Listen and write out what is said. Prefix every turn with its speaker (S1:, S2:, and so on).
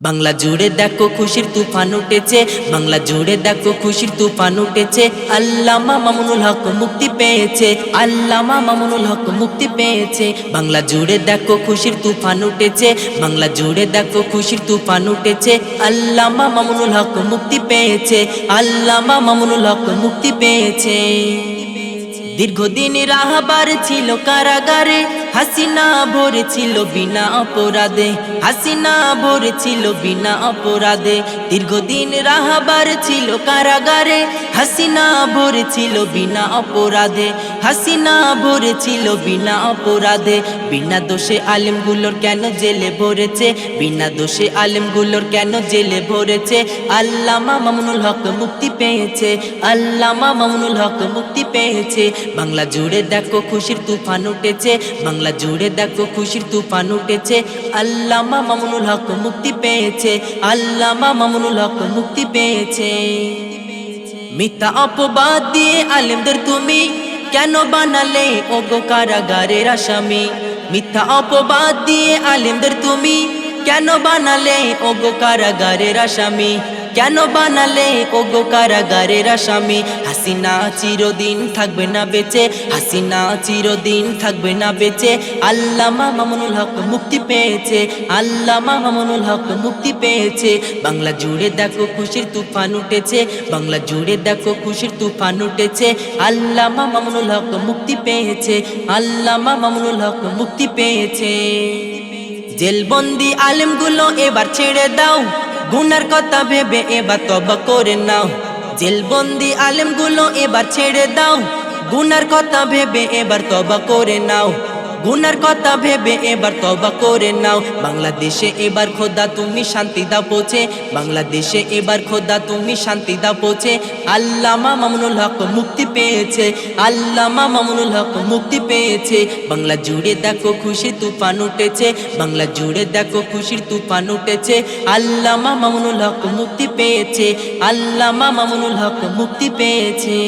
S1: বাংলা জুড়ে দেখো খুশির তুফান উঠেছে, বাংলা জুড়ে দেখো খুশির তুফান উঠেছে। আল্লামা মামুনুল হক মুক্তি পেয়েছে, আল্লামা মামুনুল হক মুক্তি পেয়েছে। বাংলা জুড়ে দেখো খুশির তুফান উঠেছে, বাংলা জুড়ে দেখো খুশির তুফান উঠেছে। আল্লামা মামুনুল হক মুক্তি পেয়েছে, আল্লামা মামুনুল হক মুক্তি পেয়েছে। দীর্ঘদিন রাহবার ছিল কারাগারে হাসিনা ছিল বিনা অপরাধে। হাসিনা ছিল বিনা অপরাধে। দীর্ঘদিন রাহবার ছিল কারাগারে। হাসিনা ছিল বিনা অপরাধে। হাসিনা ছিল বিনা অপরাধে। বিনা দোষে আলেমগুলোর কেন জেলে ভরেছে? বিনা দোষে আলেমগুলোর কেন জেলে ভরেছে? আল্লামা মামুনুল হক মুক্তি পেয়েছে। আল্লামা মামুনুল হক মুক্তি পেয়েছে। বাংলা জুড়ে দেখো খুশির তুফান উঠেছে। বাংলা জুড়ে দেখো খুশির তুফান উঠেছে। আল্লামা মামুনুল হক মুক্তি পেয়েছে। আল্লামা মামুনুল হক মুক্তি পেয়েছে। মিথ্যা অপবাদ দিয়ে আলেমদের তুমি কেন বানালে? ওগো কারাগারের আসামি। মিথ্যা অপবাদ দিয়ে আলেমদের তুমি কেন বানালে? ওগো কারাগারের আসামি। কেন বানালে? ওগো কারাগারের আসামি। হাসিনা চিরদিন থাকবে না বেঁচে। হাসিনা চিরদিন থাকবে না বেঁচে। আল্লামা মামুনুল হক মুক্তি পেয়েছে। আল্লামা মামুনুল হক মুক্তি পেয়েছে। বাংলা জুড়ে দেখো খুশির তুফান উঠেছে। বাংলা জুড়ে দেখো খুশির তুফান উঠেছে। আল্লামা মামুনুল হক মুক্তি পেয়েছে। আল্লামা মামুনুল হক মুক্তি পেয়েছে। জেলবন্দি আলেমগুলো এবার ছেড়ে দাও। গুনার কথা ভেবে এবার তবা করে নাও। জেলবন্দি আলেমগুলো এবার ছেড়ে দাও। গুনার কথা ভেবে এবার তবা করে নাও। গুনার কথা ভেবে এবার তবা করে নাও। বাংলাদেশে এবার খোদা তুমি শান্তি দাও পৌঁছে। বাংলাদেশে এবার খোদা তুমি শান্তি দাও পৌঁছে। আল্লামা মামুনুল হক মুক্তি পেয়েছে। আল্লামা মামুনুল হক মুক্তি পেয়েছে। বাংলা জুড়ে দেখো খুশি তুফান উঠেছে। বাংলা জুড়ে দেখো খুশির তুফান উঠেছে। আল্লামা মামুনুল হক মুক্তি পেয়েছে। আল্লামা মামুনুল হক মুক্তি পেয়েছে।